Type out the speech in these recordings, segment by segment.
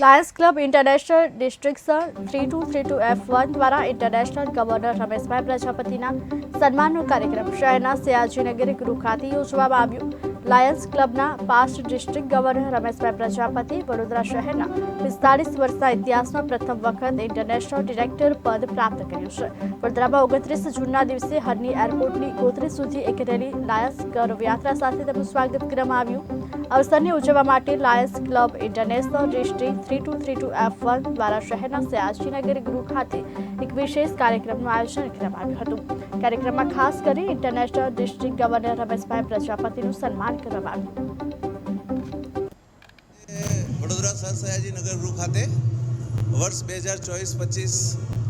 Lions club international district three two three two F one દ્વારા international governor Rameshbhai પ્રજાપતિના સન્માનનો કાર્યક્રમ શહેરના સયાજીનગર ગૃહ ખાતે યોજવામાં આવ્યો. Lions ક્લબના past district governor Rameshbhai Prajapati Vadodara શહેરના પિસ્તાળીસ વર્ષના ઇતિહાસમાં પ્રથમ વખત ઇન્ટરનેશનલ ડિરેક્ટર પદ પ્રાપ્ત કર્યું છે. વડોદરામાં ઓગણત્રીસ જૂનના દિવસે હરની એરપોર્ટની ગોત્રી સુધી એક રેલી લાયન્સ ગૌરવ યાત્રા સાથે તેમનું સ્વાગત કરવામાં આવ્યું. અવસરને ઉજવવા માટે lions club international district three two three two F one દ્વારા શહેરના સયાજીનગર ગૃહ ખાતે એક વિશેષ કાર્યક્રમનું આયોજન કરવામાં આવ્યું હતું. કાર્યક્રમમાં ખાસ કરી ઇન્ટરનેશનલ ડિસ્ટ્રિક્ટ ગવર્નર રમેશભાઈ પ્રજાપતિનું સન્માન કરવામાં આવ્યું. વડોદરા સર સયાજીનગર ગૃહ ખાતે વર્ષ બે હજાર ચોવીસ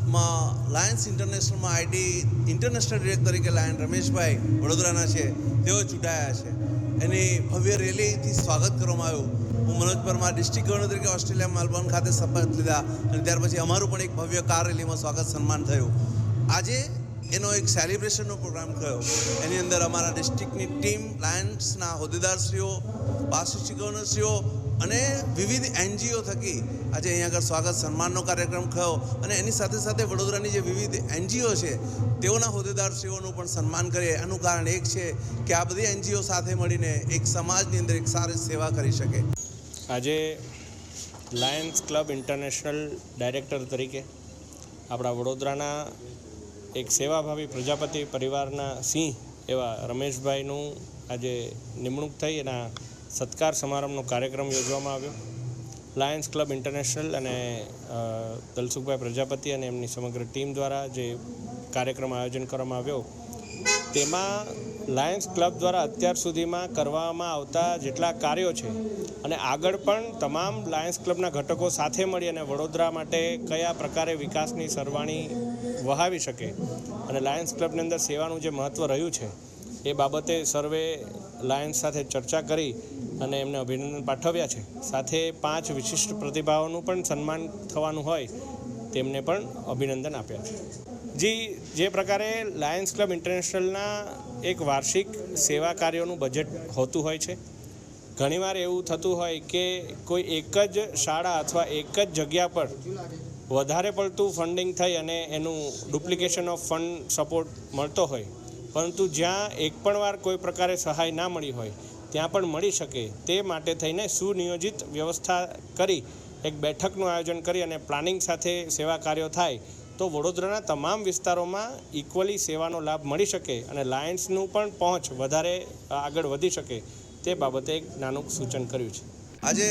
પચીસમાં લાયન્સ ઇન્ટરનેશનલમાં આઈડી ઇન્ટરનેશનલ ડિરેક્ટર તરીકે લાયન રમેશભાઈ વડોદરાના છે, તેઓ ચૂંટાયા છે. એની ભવ્ય રેલીથી સ્વાગત કરવામાં આવ્યું. હું મનોજ પરમાર, ડિસ્ટ્રિક્ટ ગવર્નર તરીકે ઓસ્ટ્રેલિયા મેલબોર્ન ખાતે શપથ લીધા અને ત્યાર પછી અમારું પણ એક ભવ્ય કાર રેલીમાં સ્વાગત સન્માન થયું. આજે એનો એક સેલિબ્રેશનનો પ્રોગ્રામ થયો. એની અંદર અમારા ડિસ્ટ્રિક્ટની ટીમ લાયન્સના હોદ્દેદારશ્રીઓ પાસ ડિસ્ટ્રિક્ટ ગવર્નરશ્રીઓ અને વિવિધ એનજીઓ થકી આજે અહીંયા આગળ સ્વાગત સન્માનનો કાર્યક્રમ થયો અને એની સાથે સાથે વડોદરાની જે વિવિધ એનજીઓ છે, તેઓના હોદ્દેદારશ્રીઓનું પણ સન્માન કરીએ. એનું કારણ એક છે કે આ બધી એનજીઓ સાથે મળીને એક સમાજની અંદર એક સારી સેવા કરી શકે. આજે લાયન્સ ક્લબ ઇન્ટરનેશનલ ડાયરેક્ટર તરીકે આપણા વડોદરાના એક સેવાભાવી પ્રજાપતિ પરિવારના સિંહ એવા રમેશભાઈનું આજે નિમણૂક થઈ એના સત્કાર સમારંભનો કાર્યક્રમ યોજવામાં આવ્યો. લાયન્સ ક્લબ ઇન્ટરનેશનલ અને દલસુખભાઈ પ્રજાપતિ અને એમની સમગ્ર ટીમ દ્વારા જે કાર્યક્રમ આયોજન કરવામાં આવ્યો, તેમાં લાયન્સ ક્લબ દ્વારા અત્યાર સુધીમાં કરવામાં આવતા જેટલા કાર્યો છે અને આગળ પણ તમામ લાયન્સ ક્લબના ઘટકો સાથે મળી અને વડોદરા માટે કયા પ્રકારે વિકાસની સરવાણી વહાવી શકે અને લાયન્સ ક્લબની અંદર સેવાનું જે મહત્ત્વ રહ્યું છે, એ બાબતે સર્વે લાયન્સ સાથે ચર્ચા કરી અને એમને અભિનંદન પાઠવ્યા છે. સાથે પાંચ વિશિષ્ટ પ્રતિભાઓનું પણ સન્માન થવાનું હોય તેમને પણ અભિનંદન આપ્યા છે. જી, જે પ્રકારે લાયન્સ ક્લબ ઇન્ટરનેશનલના એક વાર્ષિક સેવા કાર્યોનું બજેટ હોતું હોય છે. ઘણીવાર એવું થતું હોય કે કોઈ એક જ શાળા અથવા એક જ જગ્યા પર વધારે પડતું ફંડિંગ થઈ અને એનું ડુપ્લિકેશન ઓફ ફંડ સપોર્ટ મળતો હોય. પરંતુ જ્યાં એક પણ વાર કોઈ પ્રકારે સહાય ના મળી હોય, ત્યાં પણ મળી શકે. તે માટે થઈને સુનિયોજિત વ્યવસ્થા કરી, એક બેઠકનું આયોજન કરી અને પ્લાનિંગ સાથે સેવા કાર્યો થાય, તો વડોદરાના તમામ વિસ્તારોમાં ઇક્વલી સેવાનો લાભ મળી શકે અને લાયન્સનું પણ પહોંચ વધારે આગળ વધી શકે. તે બાબતે એક નાનું સૂચન કર્યું છે. આજે